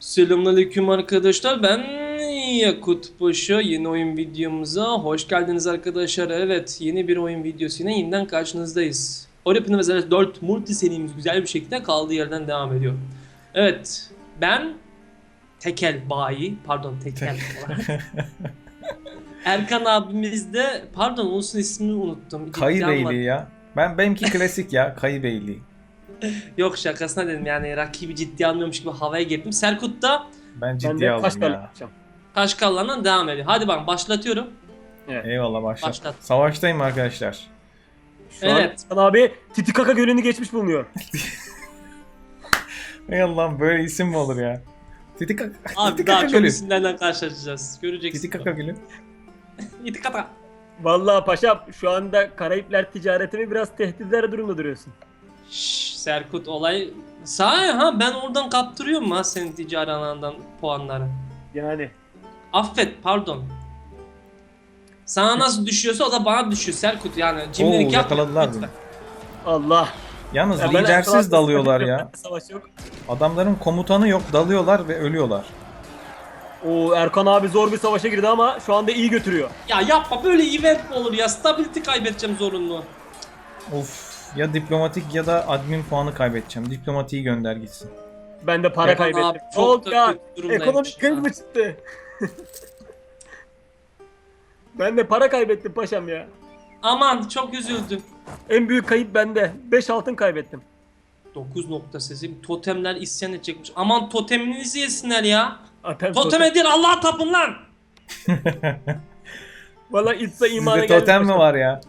Selamünaleyküm arkadaşlar. Ben Yakut Paşa. Yeni oyun videomuza hoş geldiniz arkadaşlar. Evet, yeni bir oyun videosuyla yeniden karşınızdayız. Oripin mesela 4 multi serimiz güzel bir şekilde kaldığı yerden devam ediyor. Evet, ben Tekel Bayi, pardon Tekel. Erkan abimiz de, pardon olsun ismini unuttum. Kayı. Beyliği ya. Ben benimki klasik ya. Kayı Beyliği. Yok şakasına dedim yani rakibi ciddi almıyormuş gibi havaya girdim. Serkut da Ben Ben ciddiye de aldım kaç tane ya. yapacağım? Devam ediyor. Hadi bak başlatıyorum. Eyvallah başlat. Başlat. Savaştayım arkadaşlar. Şu Evet. an abi Titikaka Gölü'nü geçmiş bulunuyor. Ey Allah'ım böyle isim mi olur ya? Titikaka, Abi Titikaka daha çok isimlerden karşılaşacağız. Göreceksin. Titikaka Gölü. İtikaka. Vallahi paşam şu anda Karayipler ticaretimi biraz tehditler durumda duruyorsun. Şşş Serkut olay... Sahi ha ben oradan kaptırıyorum ha senin ticari alanından puanları. Yani. Affet pardon. Sana nasıl düşüyorsa o da bana düşüyor Serkut yani. Cimrilik Oo, yapma. yakaladılar lütfen. beni. Allah. Yalnız Ya ben lidersiz dalıyorlar ya. Savaş yok. Adamların komutanı yok dalıyorlar ve ölüyorlar. Oo Erkan abi zor bir savaşa girdi ama şu anda iyi götürüyor. Ya yapma böyle event mi olur ya? Stability kaybedeceğim zorunlu. Of ya diplomatik ya da admin puanı kaybedeceğim. Diplomatiği gönder gitsin. Ben de para Erkan kaybettim. abi çok da Olga, kötü durumdaymış ekonomik kriz ya. mi çıktı? ben de para kaybettim paşam ya. Aman çok üzüldüm. En büyük kayıp bende. 5 altın kaybettim. 9 nokta sesi. Totemler isyan edecekmiş. Aman toteminizi yesinler ya. Atem Toteme değil Allah'a tapın lan. Valla itsa imana Sizde geldi totem mi paşam. var ya?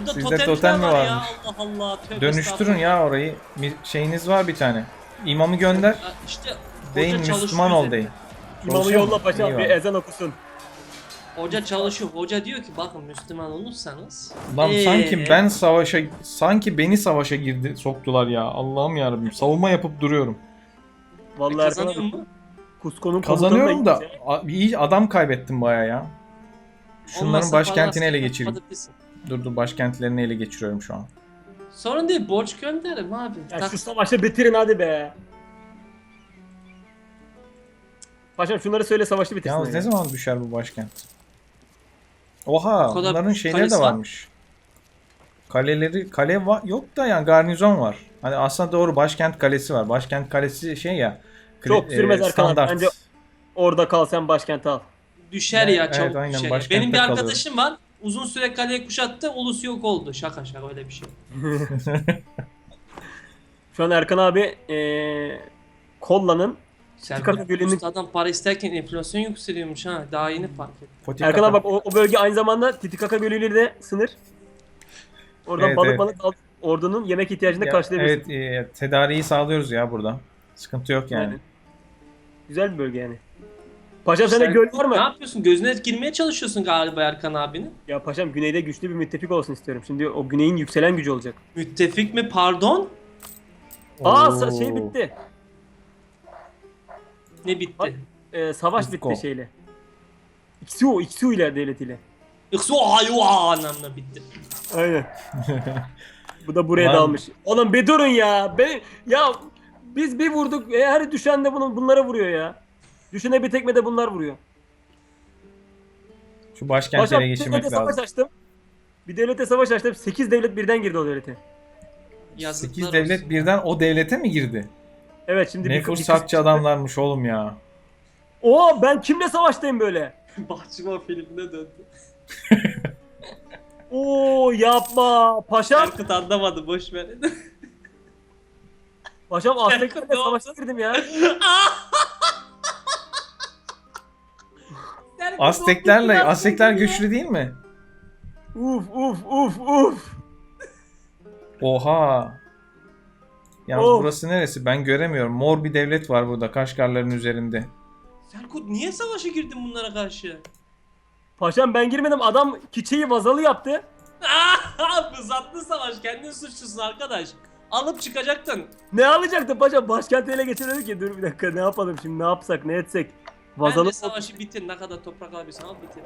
Burada Sizde totem mi var ya. varmış? Allah Allah. Tövbe Dönüştürün estağfurullah. ya orayı. Bir şeyiniz var bir tane. İmamı gönder. Ya İşte Deyin çalışıyor Müslüman ol üzerinde. deyin. İmamı Çalışıyor yolla mu? paşam bir var. ezan okusun. Hoca çalışıyor. Hoca diyor ki bakın Müslüman olursanız. Lan Ee? sanki ben savaşa sanki beni savaşa girdi soktular ya. Allah'ım yarabbim. Savunma yapıp duruyorum. Vallahi Erkan kazanıyor abi mu? Kuskonun Kazanıyorum da komutanına a- iyi adam kaybettim baya ya. Şunların Olmazsa başkentini ele geçireyim. patatesin. Dur dur başkentlerini ele geçiriyorum şu an. Sorun değil borç gönderirim abi. Ya Tak- şu savaşı bitirin hadi be. Paşam şunları söyle savaşı bitirsin. Yalnız ya. ne zaman düşer bu başkent? Oha O kadar bunların şeyleri kalesi de var. varmış. Kaleleri kale var yok da yani garnizon var. Hani aslında doğru başkent kalesi var. Başkent kalesi şey ya. Çok sürmez e, Erkan abi. standart. Bence Orada kal sen başkenti al. düşer ya evet, çabuk aynen, düşer. başkentte Benim bir kalıyorum. arkadaşım var. Uzun süre kaleyi kuşattı. Ulusu yok oldu. Şaka şaka öyle bir şey. Şu an Erkan abi eee Kolla'nın Serkut Gölü'nün- Usta'dan para isterken enflasyon yükseliyormuş ha. Daha yeni fark ettim. Potika Erkan abi bak o, o bölge aynı zamanda Titikaka Gölü ile de sınır. Oradan Evet, balık evet. balık al. Ordunun yemek ihtiyacını Ya, karşılayabilirsin. Evet e, tedariği sağlıyoruz ya burada. Sıkıntı yok yani. Yani. Güzel bir bölge yani. Paşam sende göl var Ne mı? yapıyorsun? Gözüne girmeye çalışıyorsun galiba Erkan abinin. Ya paşam güneyde güçlü bir müttefik olsun istiyorum. Şimdi o güneyin yükselen gücü olacak. Müttefik mi? Pardon? Aa sa- şey bitti. Ne bitti? Ay. Ee, savaş Kuzko. bitti şeyle. İksu, İksu ile devletiyle. Yoksa o ayu anlamda bitti. Aynen. Bu da buraya Lan. dalmış. Oğlum bir durun ya. Ben ya biz bir vurduk. E, her düşen de bunu bunlara vuruyor ya. Düşene bir tekme de bunlar vuruyor. Şu ele bir geçirmek devlete savaş lazım. açtım. Bir devlete savaş açtım. 8 devlet birden girdi o devlete. Yazıklar 8 devlet olsun. birden o devlete mi girdi? Evet şimdi Ne bir- fırsatçı adamlarmış oğlum ya. Oo ben kimle savaştayım böyle? Bahçıvan filmine döndü. Oo yapma. Paşam. Serkut anlamadı boş ver. Paşam Azteklerle Serkut, savaşa girdim ya. Azteklerle Aztekler biraz güçlü değil mi? Uf uf uf uf. Oha. Yalnız Of. burası neresi? Ben göremiyorum. Mor bir devlet var burada Kaşgarların üzerinde. Serkut niye savaşa girdin bunlara karşı? Paşam ben girmedim. Adam kiçeyi vazalı yaptı. Fırsatlı savaş kendin suçlusun arkadaş. Alıp çıkacaktın. Ne alacaktı paşam? Başkenti ele geçirdi ki dur bir dakika ne yapalım şimdi ne yapsak ne etsek. Vazalı Bence savaşı bitir ne kadar toprak alabilirsen al bitir.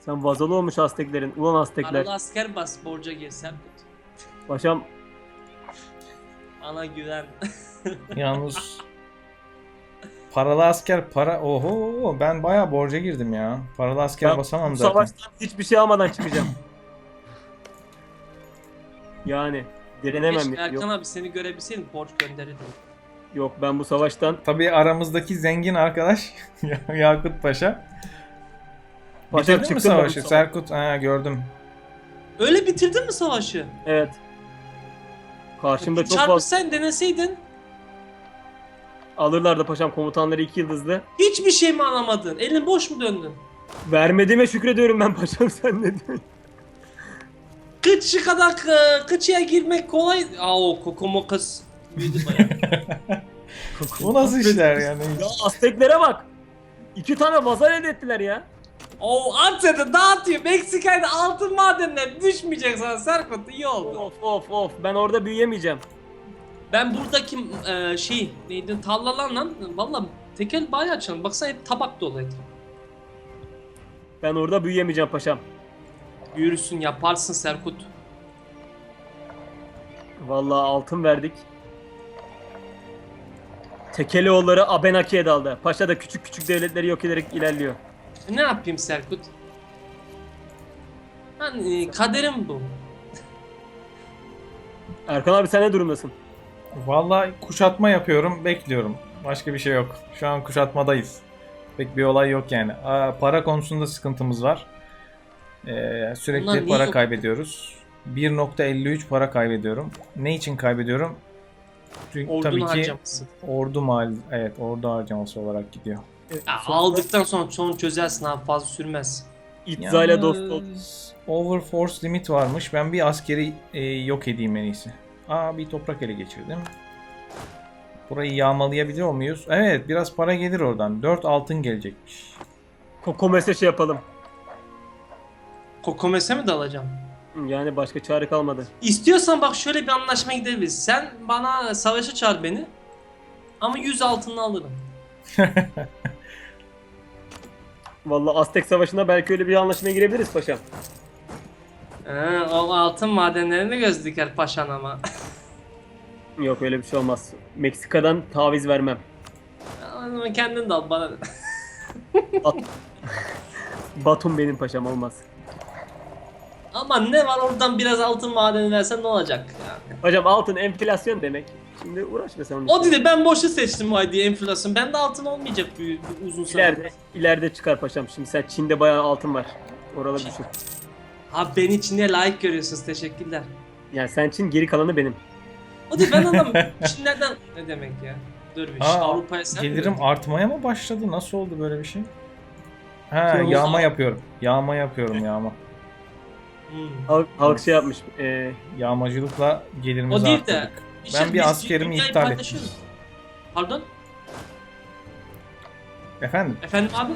Sen vazalı olmuş Azteklerin. Ulan Aztekler. Paralı asker bas borca gir Serkut. Paşam Ana güven. Yalnız Paralı asker para oho ben bayağı borca girdim ya. Paralı asker Ben basamam bu zaten. savaştan hiçbir şey almadan çıkacağım. yani direnemem. Keşke ya. Erkan Yok, abi seni görebilseydim borç gönderirdim. Yok ben bu savaştan Tabii aramızdaki zengin arkadaş Yakut Paşa. Paşa Bitirdin mi savaşı? savaş- Serkut ha gördüm. Öyle bitirdin mi savaşı? evet. Karşımda çok Çarpı fazla sen deneseydin alırlardı paşam komutanları iki yıldızlı. hiçbir şey mi alamadın? Elin boş mu döndün? Vermediğime şükrediyorum ben paşam sen ne diyorsun? Kıçı kadar kı- kıçıya girmek kolay. Aa o kokomo kız. Bayağı. Bu nasıl işler yani? Ya Azteklere bak. İki tane vaza elde ettiler ya. o Antep'te dağıtıyor. Meksika'da altın madenler düşmeyecek sana Serkut iyi oldu. Of of of ben orada büyüyemeyeceğim. Ben buradaki e, şey neydi tarlalarla valla tekel bayağı açalım. Baksana hep tabak dolu etraf. Ben orada büyüyemeyeceğim paşam. Yürüsün yaparsın Serkut. Vallahi altın verdik. Tekelioğulları Abenaki'ye daldı. Paşa da küçük küçük devletleri yok ederek ilerliyor. Ne yapayım Serkut? E, kaderim bu. Erkan abi sen ne durumdasın? Vallahi kuşatma yapıyorum, bekliyorum. Başka bir şey yok. Şu an kuşatmadayız. Pek bir olay yok yani. Aa, para konusunda sıkıntımız var. Ee, sürekli niye para yok? kaybediyoruz. 1.53 para kaybediyorum. Ne için kaybediyorum? Çünkü Ordunu tabii ki ordu mal, evet ordu harcaması olarak gidiyor. Ya, aldıktan sonra çoğunu çözersin abi fazla sürmez. İtzayla dost ol. Yalnız Overforce limit varmış. Ben bir askeri e, yok edeyim en iyisi. Aa bir toprak ele geçirdim. Burayı yağmalayabiliyor muyuz? Evet biraz para gelir oradan. 4 altın gelecekmiş. Kokomes'e şey yapalım. Kokomes'e mi dalacağım? Yani başka çare kalmadı. İstiyorsan bak şöyle bir anlaşma gidebiliriz. Sen bana savaşa çağır beni. Ama 100 altını alırım. Vallahi Aztek Savaşı'nda belki öyle bir anlaşmaya girebiliriz paşam. Ee, o altın madenlerini göz diker paşan ama. Yok öyle bir şey olmaz. Meksika'dan taviz vermem. O zaman kendin de al bana. Batum benim paşam olmaz. Ama ne var oradan biraz altın madeni versen ne olacak yani. Hocam altın enflasyon demek. Şimdi uğraşma sen onun O için. dedi ben boşu seçtim o diye enflasyon. Bende altın olmayacak bir, bir uzun süre. İleride, ileride çıkar paşam. Şimdi sen Çin'de bayağı altın var. Oraları düşün. Abi beni içine layık görüyorsunuz teşekkürler. Yani sen Çin geri kalanı benim. O değil ben anlam Çinlerden ne demek ya? Dur bir şey Aa, Avrupa'ya sen Gelirim mi? artmaya mı başladı? Nasıl oldu böyle bir şey? Ha Temmuz yağma abi. yapıyorum. Yağma yapıyorum yağma. Hmm. Halk, halk şey yapmış. E, Yağmacılıkla gelirimizi O değil de- arttırdık. İşte Ben bir biz askerimi dünyayı iptal paylaşıyoruz. Pardon? Efendim Efendim abi?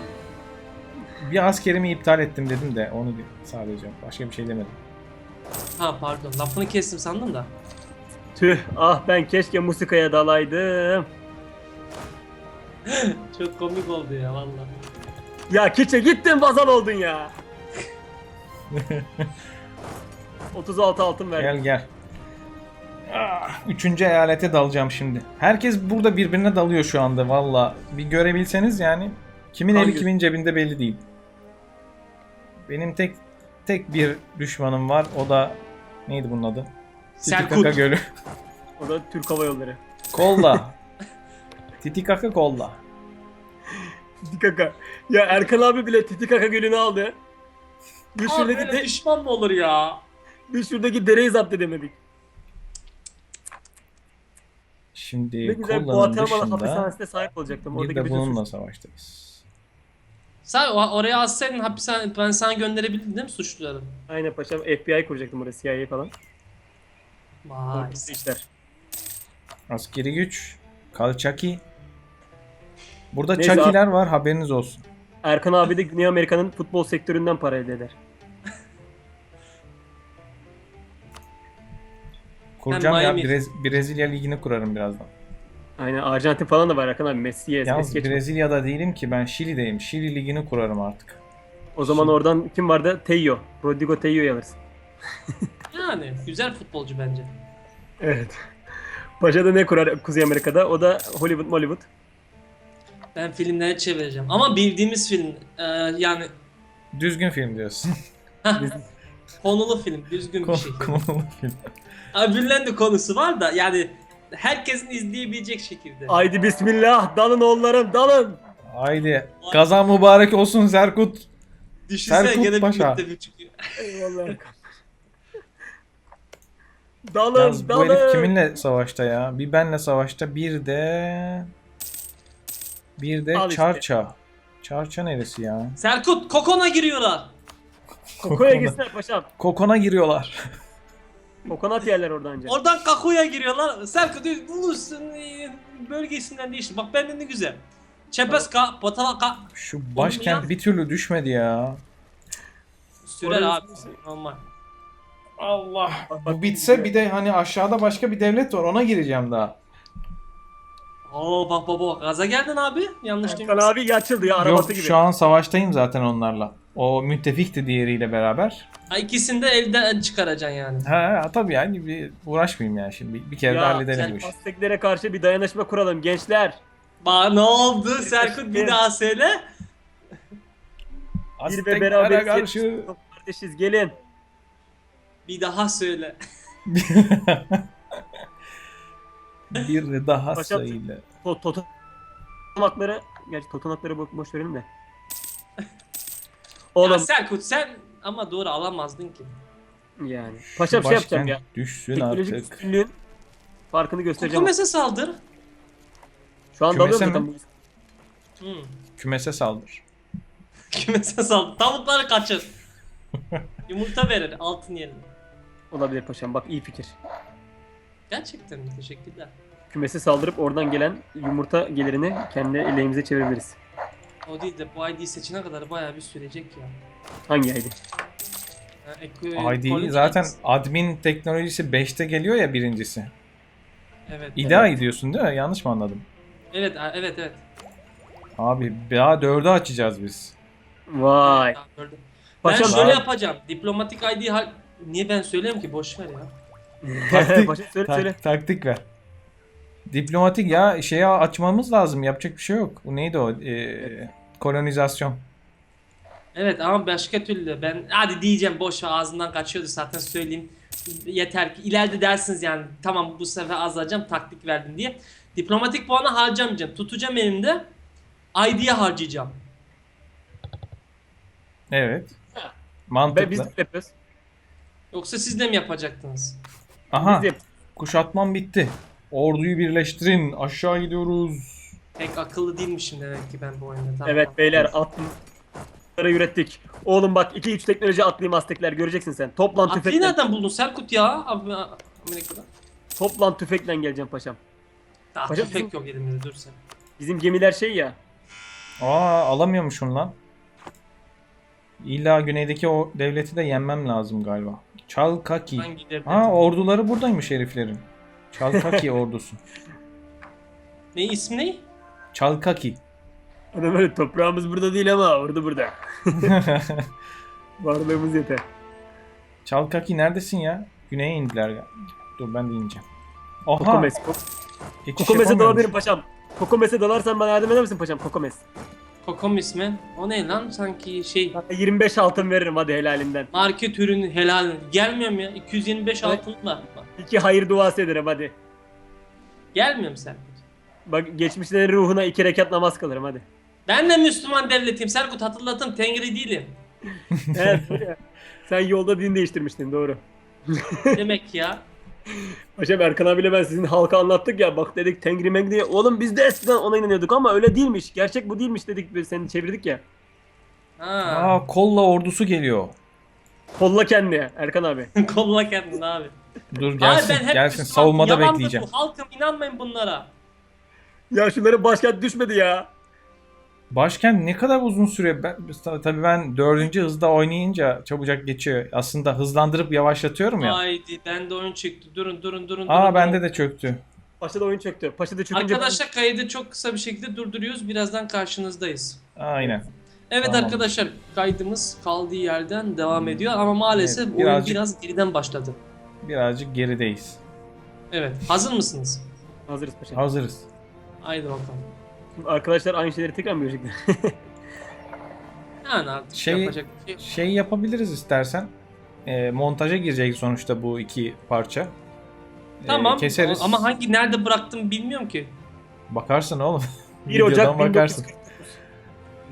bir askerimi iptal ettim dedim de onu sadece. Başka bir şey demedim. Ha pardon lafını kestim sandım da. tüh ah ben keşke musikaya dalaydım. Çok komik oldu ya valla. Ya keçe gittin vazal oldun ya. 36 altın Gel verdim. gel. Ah, Üçüncü eyalete dalacağım şimdi. Herkes burada birbirine dalıyor şu anda valla. Bir görebilseniz yani. Kimin eli Hangi- kimin cebinde belli değil. Benim tek tek bir düşmanım var. O da neydi bunun adı? Titikaka Serkut. Gölü. O da Türk Hava Yolları. Kolla. Titikaka kolla. Titikaka. Ya Erkan abi bile Titikaka gölünü aldı. Bir Abi şuradaki, böyle de, düşman mı olur ya? bir şuradaki dereyi zapt edemedik. Şimdi Ne güzel kollanın Guatemala dışında hapishanesine sahip olacaktım. bir Oradaki de bütün bununla suç- savaştayız. Sen o- oraya assaydın hapishane ben sana gönderebildin değil mi suçluları? Aynen paşam FBI kuracaktım oraya CIA falan. Vay. İşler. Askeri güç. Kalçaki. Burada Neyse çakiler var haberiniz olsun. Erkan abi de Güney Amerika'nın futbol sektöründen para elde eder. Kuracağım ya Miami. Brez- Brezilya ligini kurarım birazdan. Aynen Arjantin falan da var Erkan abi. Messi'ye es Yalnız geçme. Brezilya'da değilim ki ben Şili'deyim. Şili ligini kurarım artık. O zaman oradan kim vardı? Teyo. Rodrigo Teyo'yu alırsın. Yani güzel futbolcu bence. Evet. Paşa da ne kurar Kuzey Amerika'da? O da Hollywood Hollywood. Ben filmlere çevireceğim. Ama bildiğimiz film. e, yani Düzgün film diyorsun. konulu film. Düzgün bir şey. Konulu film. Öbürlerinin de konusu var da yani herkesin izleyebilecek şekilde. Haydi bismillah dalın oğullarım dalın. Haydi. Kazan mübarek olsun Serkut. Düşünsene Serkut gene bir Paşa. çıkıyor. Eyvallah. dalın Yalnız bu dalın. herif kiminle savaşta ya? Bir benle savaşta bir de... Bir de Al işte. Çarça. Çarça neresi ya? Serkut Kokon'a giriyorlar. Kokoya gitsinler paşam. Kokona giriyorlar. Kokonat yerler oradan önce. Oradan Kaku'ya giriyorlar. Serkut diyor bulursun e, bölgesinden değiştir. Bak benden ne güzel. Çepeska, Patavaka Şu başkent bir türlü düşmedi ya. sürer abi. Normal. Allah. Bu bitse bir de hani aşağıda başka bir devlet var ona gireceğim daha. Oo bak bak bak gaza geldin abi. Yanlış Erkan abi açıldı ya arabası Yok gibi. şu an savaştayım zaten onlarla. O müttefikti diğeriyle beraber. Ha, ikisini de elden çıkaracaksın yani. Ha tabii yani bir uğraşmayayım yani şimdi. Bir, bir kere de Ya, halledelim sen bu işi. Azteklere karşı bir dayanışma kuralım gençler. Bak ne oldu Serkut bir daha söyle. Bir ve Azteklere beraber karşı kardeşiz gelin. Bir daha söyle. bir daha Paşa- sayıyla. To totonakları gerçi totonakları bo boş verelim de. Ya Oğlum Serkut sen ama doğru alamazdın ki. yani. Paşam şey yapacağım ya. Düşsün Teknolojik artık. üstünlüğün farkını göstereceğim. Kokomes'e saldır. Şu an Kümese dalıyorum zaten. Hmm. Kümese saldır. Kümese saldır. Tavukları kaçır. Yumurta verir altın yerine. Olabilir paşam bak iyi fikir. Gerçekten mi? Teşekkürler. Kümesi saldırıp oradan gelen yumurta gelirini kendi lehimize çevirebiliriz. O değil de bu ID seçene kadar bayağı bir sürecek ya. Hangi ID Collins zaten admin teknolojisi 5'te geliyor ya birincisi. Evet. İddia ediyorsun değil mi? Yanlış mı anladım? Evet, evet, evet. Abi daha 4'ü açacağız biz. Vay. Gördüm. Paşam ben şöyle Abi- yapacağım. Diplomatik ID. Niye ben söyleyeyim ki? Boş ver ya. Taktik. söyle Tak- taktik ver. Diplomatik ya şeye açmamız lazım. Yapacak bir şey yok. Bu neydi o? Ee, kolonizasyon. Evet ama başka türlü ben hadi diyeceğim boş ver ağzından kaçıyordu zaten söyleyeyim. Yeter ki ileride dersiniz yani tamam bu sefer azalacağım taktik verdim diye. Diplomatik puanı harcamayacağım. Tutacağım elimde. ID'ye harcayacağım. Evet. Ve Mantıklı. biz de yapıyoruz. Yoksa siz de mi yapacaktınız? Aha. Biz de Kuşatmam bitti. Orduyu birleştirin. Aşağı gidiyoruz. Pek akıllı değilmişim demek ki ben bu oyunda. Tamam. Evet beyler atları ürettik. Oğlum bak 2-3 teknoloji atlayayım Aztekler göreceksin sen. Toplan Atli'yi tüfekle. nereden buldun Serkut ya? Abi, Amerika'da. Toplan tüfekle geleceğim paşam. Daha Hocam tüfek bizim- yok elimde dur sen. Bizim gemiler şey ya. Aa alamıyormuşum lan. İlla güneydeki o devleti de yenmem lazım galiba. Çalkaki. Hangi devlet? Ha orduları buradaymış heriflerin. Çalkaki ordusu. Ne ismi ne? Çalkaki. Adam öyle toprağımız burada değil ama orada burada. Varlığımız yeter. Çalkaki neredesin ya? Güneye indiler ya. Dur ben de ineceğim. Oha. Kokomes. geçiş Kokomes'e yapamıyormuş. dalabilirim paşam. Kokomes'e dalarsan bana yardım eder misin paşam? Kokomes. Kokom ismi. O ne lan? Sanki şey Sana 25 altın veririm hadi helalinden. market ürünü helal. Gelmiyorum ya. 225 Evet. altın var. İki hayır duası ederim hadi. Gelmiyorum Serkut. Bak geçmişlerin ruhuna iki rekat namaz kılırım hadi. Ben de Müslüman devletiyim. Serkut hatırlatım. Tengri değilim. Evet. Sen yolda din değiştirmiştin doğru. Demek ya. Paşam Erkan abiyle ben sizin halka anlattık ya bak dedik Tengri Mengri diye. Oğlum biz de eskiden ona inanıyorduk ama öyle değilmiş. Gerçek bu değilmiş dedik biz seni çevirdik ya. Ha. Aa kolla ordusu geliyor. Kolla kendini Erkan abi. Kolla kendini abi. Dur gelsin abi ben hep gelsin Müslüman- savunmada yalandır bekleyeceğim. Bu. Halkım inanmayın bunlara. Ya şunların başkent düşmedi ya. Başkent ne kadar uzun sürüyor? Ben, tabii ben dördüncü hızda oynayınca çabucak geçiyor. Aslında hızlandırıp yavaşlatıyorum ya. Haydi ben de oyun çıktı. Durun durun durun. Aa durun, bende durun. de çöktü. Paşa'da oyun çöktü. Paşa'da çökünce... Arkadaşlar kaydı çok kısa bir şekilde durduruyoruz. Birazdan karşınızdayız. Aynen. Evet Tamam. arkadaşlar kaydımız kaldığı yerden devam ediyor ama maalesef Evet, oyun birazcık- biraz geriden başladı. Birazcık gerideyiz. Evet hazır mısınız? Hazırız paşam. Hazırız. Haydi bakalım. Arkadaşlar aynı şeyleri tekrar mı görecekler? Yani artık Şey- yapacak bir şey. Şey yapabiliriz istersen. Ee, montaja girecek sonuçta bu iki parça. Ee, Tamam keseriz. ama hangi nerede bıraktım bilmiyorum ki. Bakarsın oğlum. 1 Ocak bakarsın.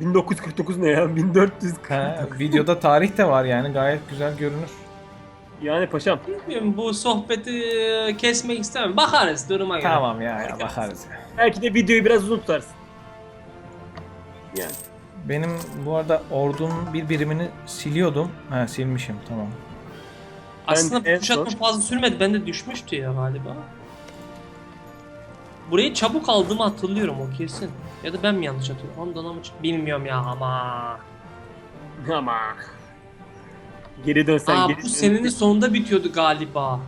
1949. 1949 ne ya? 1440. Ha, videoda tarih de var yani gayet güzel görünür. Yani paşam. Bilmiyorum bu sohbeti e, kesmek istemem. Bakarız duruma göre. Tamam ya, ya bakarız. ya. Belki de videoyu biraz uzun tutarsın. Yani. Benim bu arada ordum bir birimini siliyordum. Ha silmişim tamam. Aslında Ben kuşatma son- fazla sürmedi. Bende düşmüştü ya galiba. Burayı çabuk aldığımı hatırlıyorum o kesin. Ya da ben mi yanlış hatırlıyorum? Ondan ama bilmiyorum ya ama. Ama. Geri dönsen Aa geri bu dön. senenin sonunda bitiyordu galiba.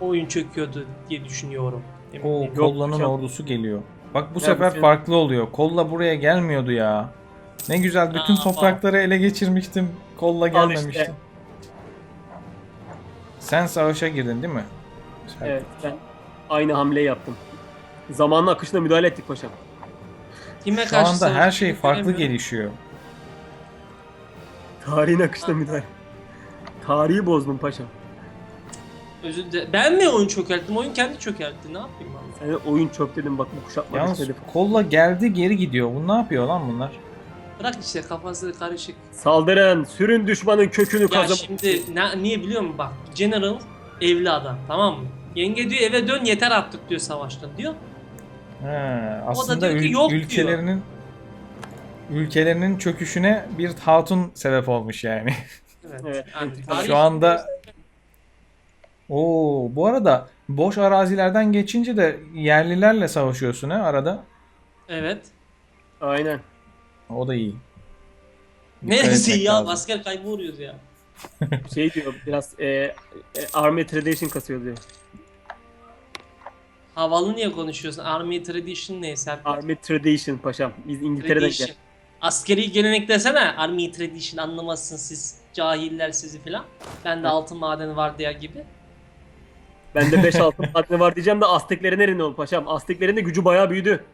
Oyun çöküyordu diye düşünüyorum. O. Kolla'nın hocam. ordusu geliyor. Bak bu Ya sefer senin- farklı oluyor. Kolla buraya gelmiyordu ya. Ne güzel bütün Aa, toprakları ele geçirmiştim. Kolla gelmemişti. işte. Sen savaşa girdin değil mi? Sen- Evet ben aynı hamleyi yaptım. Zamanın akışına müdahale ettik paşam. Kime Şu karşı anda her savaştığını şey farklı gelişiyor. Tarihin akışına müdahale. Tarihi bozdum paşam. Özür dilerim. Ben mi oyun çökerttim? Oyun kendi çökertti. Ne yapayım ben? Sen oyun çöp dedim bak bu kuşatma Yalnız bitmedi. kolla geldi geri gidiyor. Bu ne yapıyor lan bunlar? Bırak işte kafası karışık. Saldırın, sürün düşmanın kökünü Ya şimdi ne, niye biliyor musun bak General evli adam tamam mı? Yenge diyor eve dön yeter artık diyor savaştan diyor. He, aslında diyor ki ül- yok diyor. ülkelerinin ülkelerinin çöküşüne bir hatun sebep olmuş yani. Evet. Şu anda Oo, bu arada boş arazilerden geçince de yerlilerle savaşıyorsun ha arada. Evet. Aynen. O da iyi. Dikkat Neresi etmek ya lazım. asker kaybı uğruyoruz ya. Şey diyor biraz e, e, Army Tradition kasıyor diyor. Havalı niye konuşuyorsun? Army Tradition ne Serkan? Army Tradition paşam. Biz İngiltere'den Tradition. gel. Askeri gelenek desene Army Tradition anlamazsın siz cahiller sizi filan. Ben de altın madeni var diye gibi. Bende 5 altın madeni var diyeceğim de Azteklerin nerede oldu paşam? Azteklerin de gücü bayağı büyüdü.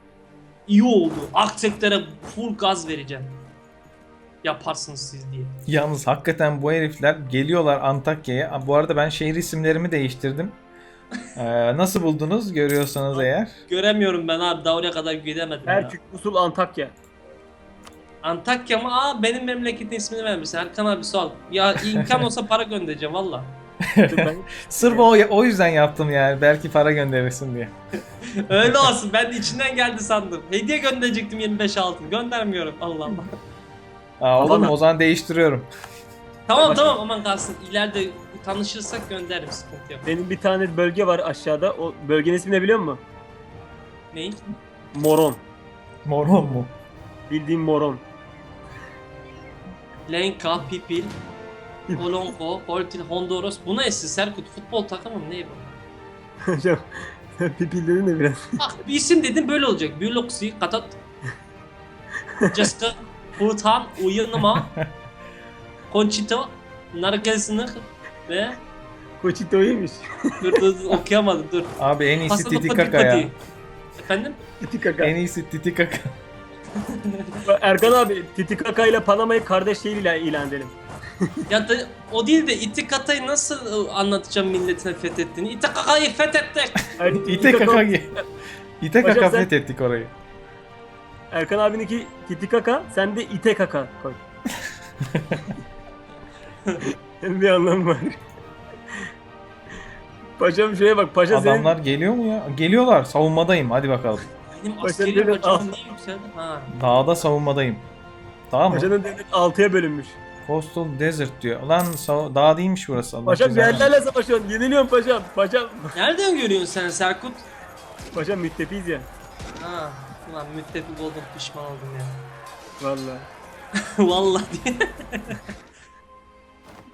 İyi oldu. Akteklere full gaz vereceğim. Yaparsınız siz diye. Yalnız hakikaten bu herifler geliyorlar Antakya'ya. Bu arada ben şehir isimlerimi değiştirdim. Ee, nasıl buldunuz görüyorsanız eğer. Göremiyorum ben abi daha oraya kadar gidemedim ya. Erkük usul Antakya. Antakya mı? Aa benim memleketin ismini vermişsin. Erkan abi sağ ol. Ya imkan olsa para göndereceğim valla. Sırf o, o yüzden yaptım yani. Belki para gönderirsin diye. Öyle olsun ben de içinden geldi sandım. Hediye gönderecektim 25 altın. Göndermiyorum Allah Allah. Aa, olur mu? O zaman değiştiriyorum. tamam tamam aman kalsın. İleride tanışırsak gönderirim sıkıntı yok. benim bir tane bölge var aşağıda. O bölgenin ismini biliyor musun? Ney? Moron. Moron mu? Bildiğim moron. Lenka, Pipil, Olonko, Holtin, Honduros. Bu ne esin Serkut? Futbol takımı mı? Ne bu? Hocam sen pipil dedin de biraz. Bak bir isim dedim böyle olacak. Bioloxi, Katat, Jessica, Furtan, Uyanıma, Conchito, Nargesnik ve Koçito iyiymiş. dur dur okuyamadım dur. Abi en iyisi Pasaport Titikaka ya. Efendim? Titikaka. En iyisi Titikaka. Erkan abi Titikaka ile Panama'yı kardeş şehriyle ilan edelim. Ya da o değil de İtikata'yı nasıl ıı, anlatacağım milletine fethettiğini. İtikaka'yı fethettik. Hocam sen- fethettik orayı. Erkan abininki Titikaka, sen de İtekaka koy. Bir anlamı var. Paşam şuraya bak. Paşa Adamlar geliyor mu ya? Geliyorlar. Savunmadayım. Hadi bakalım. Benim askeri bacağım niye yükseldi? Ha. Dağda savunmadayım. Dağ senin, mı? Paşa'nın devlet 6'ya bölünmüş. Coastal Desert diyor. Lan sav- dağ değilmiş burası. Allah Paşam cezanı yerlerle savaşıyorsun. Yeniliyorsun paşam. Paşam. Nereden görüyorsun sen Serkut? Paşam müttefiyiz ya. Ha. Ulan müttefik oldum pişman oldum ya. Vallahi. Vallahi diye.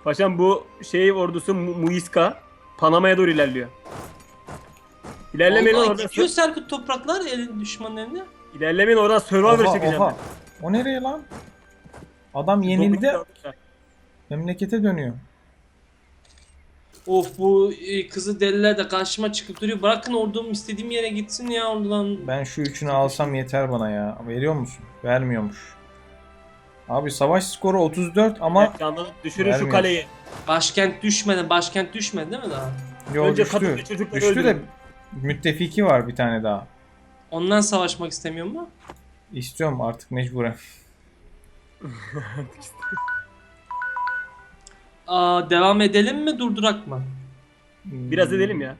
Paşam bu şey ordusu Mu- Muisca Panama'ya doğru ilerliyor. İlerlemeyin Vallahi orada. gidiyor Serkut topraklar elin düşmanın eline. İlerlemeyin oradan Survivor Oha, çekeceğim. oha. O nereye lan? Adam yenildi. Dominik- Memlekete dönüyor. Of bu e, kızı deliler de karşıma çıkıp duruyor. Bırakın ordum istediğim yere gitsin ya oradan. Ben şu üçünü alsam yeter bana ya. Veriyor musun? Vermiyormuş. Abi savaş skoru 34 ama düşürün şu Vermiyor. kaleyi. Başkent düşmedi. Başkent düşmedi değil mi daha? Yo, Önce düştü. kadın ve çocukları Düştü de öldürün. Müttefiki var bir tane daha. Ondan savaşmak istemiyor mu? İstiyorum artık mecburen. Aa, devam edelim mi durdurak mı? Biraz edelim ya.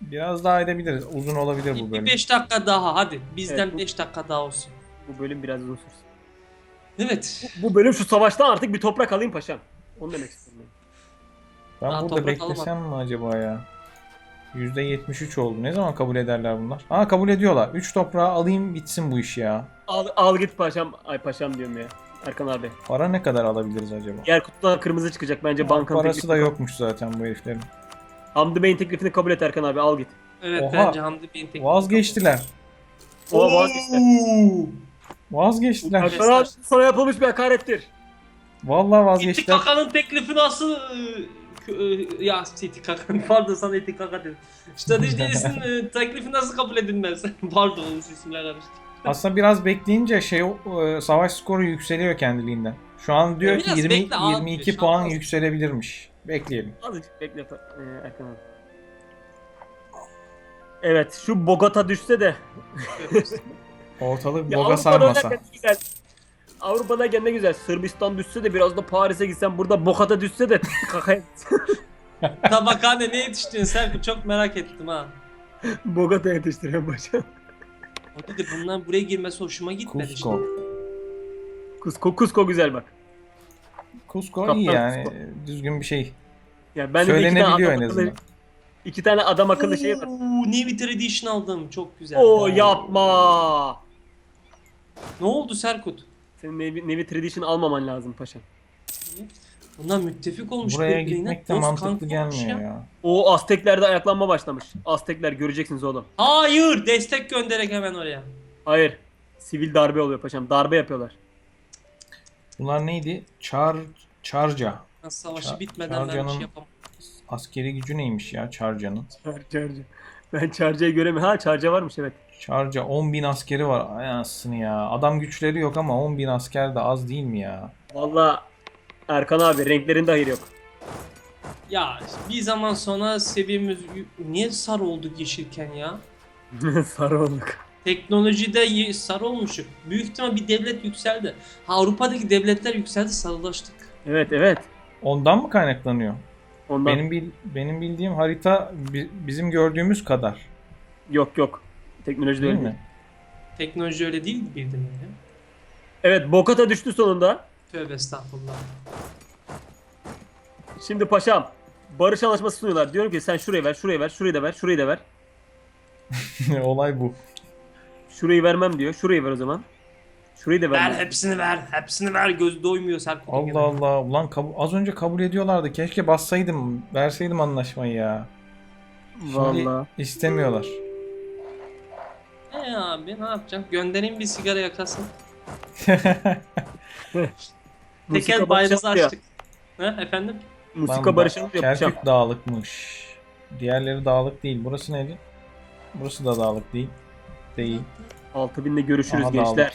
Biraz daha edebiliriz. Uzun olabilir bu Bir bölüm. 5 dakika daha hadi. Bizden Evet, bu- 5 dakika daha olsun. Bu bölüm biraz uzun sürsün. Evet. Bu bölüm şu savaştan artık bir toprak alayım paşam. Onu demek istiyorum. ben. Ben burada toprak beklesem mi acaba ya? %73 oldu. Ne zaman kabul ederler bunlar? Aa kabul ediyorlar. 3 toprağı alayım bitsin bu iş ya. Al, al git paşam. Ay paşam diyorum ya. Erkan abi. Para ne kadar alabiliriz acaba? Diğer kutudan kırmızı çıkacak bence bankanın Parası teklifi- da yokmuş zaten bu heriflerin. Hamdi Bey'in teklifini kabul et Erkan abi al git. Evet Oha. bence Hamdi Bey'in tek... Vazgeçtiler. O vazgeçti. Oo! Vazgeçtiler. Erkan abi sana yapılmış bir hakarettir. Vallahi vazgeçtiler. Kaka'nın teklifi nasıl? E, Ya İtik Kaka, pardon sana İtik Kaka dedim. Strateji değilsin e, teklifi nasıl kabul edilmez? pardon onun isimler karıştı. Aslında biraz bekleyince şey e, savaş skoru yükseliyor kendiliğinden. Şu an diyor Ya ki biraz 20 bekle abi, 22 şans puan az. yükselebilirmiş. Bekleyelim. Azıcık bekle e, Erkan abi. Evet şu Bogota düşse de. Ortalık boga sarmasa. güzel. Avrupa'dayken ne güzel. Sırbistan düşse de biraz da Paris'e gitsen burada Bogota düşse de kakaya Tabakhane ne yetiştiğini Serkut çok merak ettim ha. Bogota yetiştiriyor paşam. O dedi bundan buraya girmesi hoşuma gitmedi Cusco. işte. Cusco, Cusco güzel bak. Cusco Kaptan iyi yani. Cusco. Düzgün bir şey. Ya ben de iki tane Söylenebiliyor adam en akıllı, azından. iki tane adam akıllı şey var. Oo, Navy Tradition aldım çok güzel. Oo yapma. Ne oldu Serkut? Senin Navy, Navy Tradition almaman lazım paşam. Bunlar müttefik olmuş. Buraya birbirine. gitmek de Dost mantıklı kanka olmuş gelmiyor ya. O Azteklerde ayaklanma başlamış. Aztekler göreceksiniz oğlum. Hayır destek göndererek hemen oraya. Hayır. Sivil darbe oluyor paşam. Darbe yapıyorlar. Bunlar neydi? Char Charca. Nasıl savaşı Çar- bitmeden ben bir Çarcanın- şey yapamam. Askeri gücü neymiş ya Charca'nın? Charger. Ben Charger'ı göremiyorum. Ha Charger varmış evet. Charca 10.000 askeri var. Ay anasını ya. Adam güçleri yok ama 10.000 asker de az değil mi ya? Valla Erkan abi renklerinde hayır yok. Ya bir zaman sonra seviyemiz niye sarı olduk yeşilken ya? Sarı olduk. Teknolojide sarı olmuşuk. Büyük ihtimal bir devlet yükseldi. Ha, Avrupa'daki devletler yükseldi sarılaştık. Evet evet. Ondan mı kaynaklanıyor? Ondan Benim bil, benim bildiğim harita bi- bizim gördüğümüz kadar. yok yok. Teknolojide Değil mi? Teknoloji öyle değil bildim ya. Evet Bokata düştü sonunda. Tövbe estağfurullah. Şimdi paşam barış anlaşması sunuyorlar. Diyorum ki sen şurayı ver, şurayı ver, şurayı da ver, şurayı da ver. Olay bu. Şurayı vermem diyor. Şurayı ver o zaman. Şurayı da Ver ver. hepsini ver. Hepsini ver. Göz doymuyor Serkut'un Allah gene. Allah. Ulan kab- az önce kabul ediyorlardı. Keşke bassaydım. Verseydim anlaşmayı ya. Şimdi Valla. istemiyorlar. E abi ne yapacağım? Göndereyim bir sigara yakasın. Tekel bayrası açtık. Ha, efendim? Musika Lan barışı bak, yapacağım. Kerkük dağlıkmış. Diğerleri dağlık değil. Burası neydi? Burası da dağlık değil. Değil. 6000'de görüşürüz Aha, gençler. dağıldık.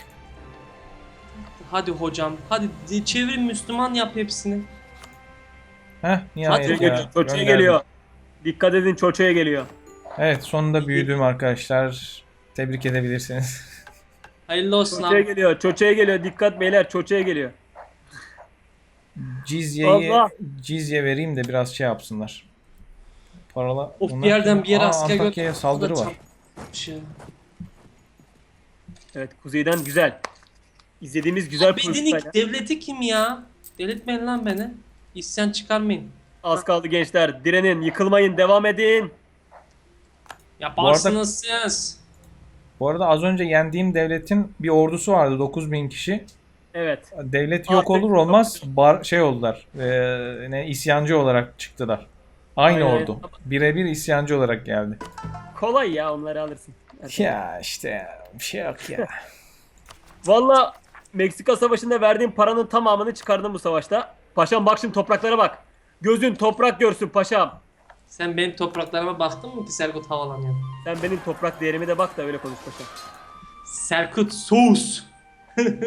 Hadi hocam. Hadi çevir Müslüman yap hepsini. Heh nihayet Çoçaya ya. geliyor. Çoçaya Gönderdim. geliyor. Dikkat edin Çoçaya geliyor. Evet sonunda büyüdüm arkadaşlar. Tebrik edebilirsiniz. Hayırlı olsun Çoçaya abi. geliyor. Çoçaya geliyor. Dikkat beyler. Çoçaya geliyor. Cizye'yi Allah. cizye vereyim de biraz şey yapsınlar. Parala. Of bir yerden bir yere asker Antakya'ya saldırı var. ya. Evet kuzeyden güzel. İzlediğimiz güzel Bedenik politikayla. devleti kim ya? Delirtmeyin lan beni. İsyan çıkarmayın. Az kaldı gençler. Direnin, yıkılmayın, devam edin. Yaparsınız siz. Bu arada az önce yendiğim devletin bir ordusu vardı 9000 kişi. Evet. Devlet yok Artık- olur olmaz bar şey oldular. Ee, ne isyancı olarak çıktılar. Aynı Aynen. ordu. Birebir isyancı olarak geldi. Kolay ya onları alırsın. Erkan. Ya işte bir şey yok ya. Valla Meksika Savaşı'nda verdiğim paranın tamamını çıkardım bu savaşta. Paşam bak şimdi topraklara bak. Gözün toprak görsün paşam. Sen benim topraklarıma baktın mı ki Serkut havalanıyor? Sen benim toprak değerime de bak da öyle konuş paşam. Serkut sus.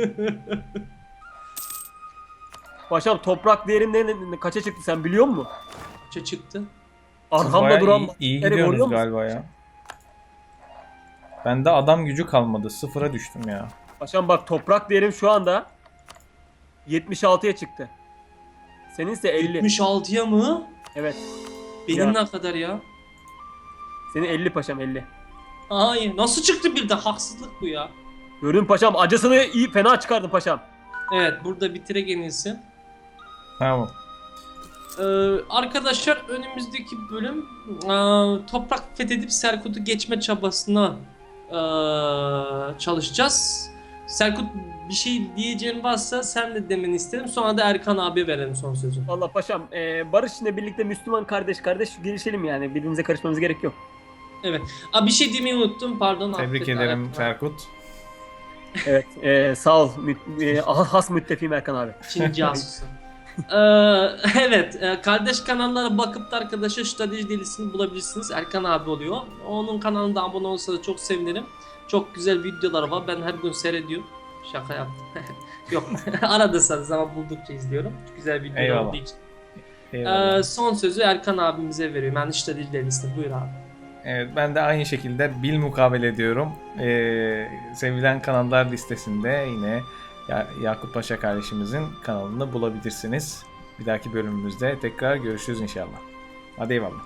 Paşam toprak değerin ne, ne- ne- kaça çıktı sen biliyor musun? Kaça çıktı? Arkamda bayağı duran iyi, iyi Nereye vuruyor gidiyorsunuz musun? galiba ya. Bende adam gücü kalmadı. Sıfıra düştüm ya. Paşam bak toprak değerim şu anda 76'ya çıktı. Seninse 50. 76'ya mı? Evet. Benim ne kadar ya? Senin 50 paşam 50. Hayır. Nasıl çıktı birden? Haksızlık bu ya. Gördün paşam acısını iyi fena çıkardın paşam. Evet burada bitirek en iyisi. Tamam. Ee, arkadaşlar önümüzdeki bölüm e, toprak fethedip Serkut'u geçme çabasına e, çalışacağız. Serkut bir şey diyeceğin varsa sen de demeni isterim. Sonra da Erkan abi verelim son sözü. Valla paşam e, Barış ile birlikte Müslüman kardeş kardeş girişelim yani birbirimize karışmamız gerek yok. Evet. Aa, bir şey demeyi unuttum. Pardon. Tebrik affet, ederim Erkan. Serkut. Evet e, sağ ol mü- e, has müttefiğim Erkan abi. Çin casusu. Ee, evet, e, kardeş kanallara bakıp da arkadaşlar strateji delisini bulabilirsiniz. Erkan abi oluyor. Onun kanalında abone olursanız çok sevinirim. Çok güzel videolar var. Ben her gün seyrediyorum. Şaka yaptım. Yok. Arada sırada ama buldukça izliyorum. Güzel videolar Eyvallah. olduğu için. Eyvallah. Ee, son sözü Erkan abimize veriyorum. Yani strateji delisini. Buyur abi. Evet ben de aynı şekilde bil mukabele ediyorum. Ee, sevilen kanallar listesinde yine Ya- Yakup Paşa kardeşimizin kanalını bulabilirsiniz. Bir dahaki bölümümüzde tekrar görüşürüz inşallah. Hadi eyvallah.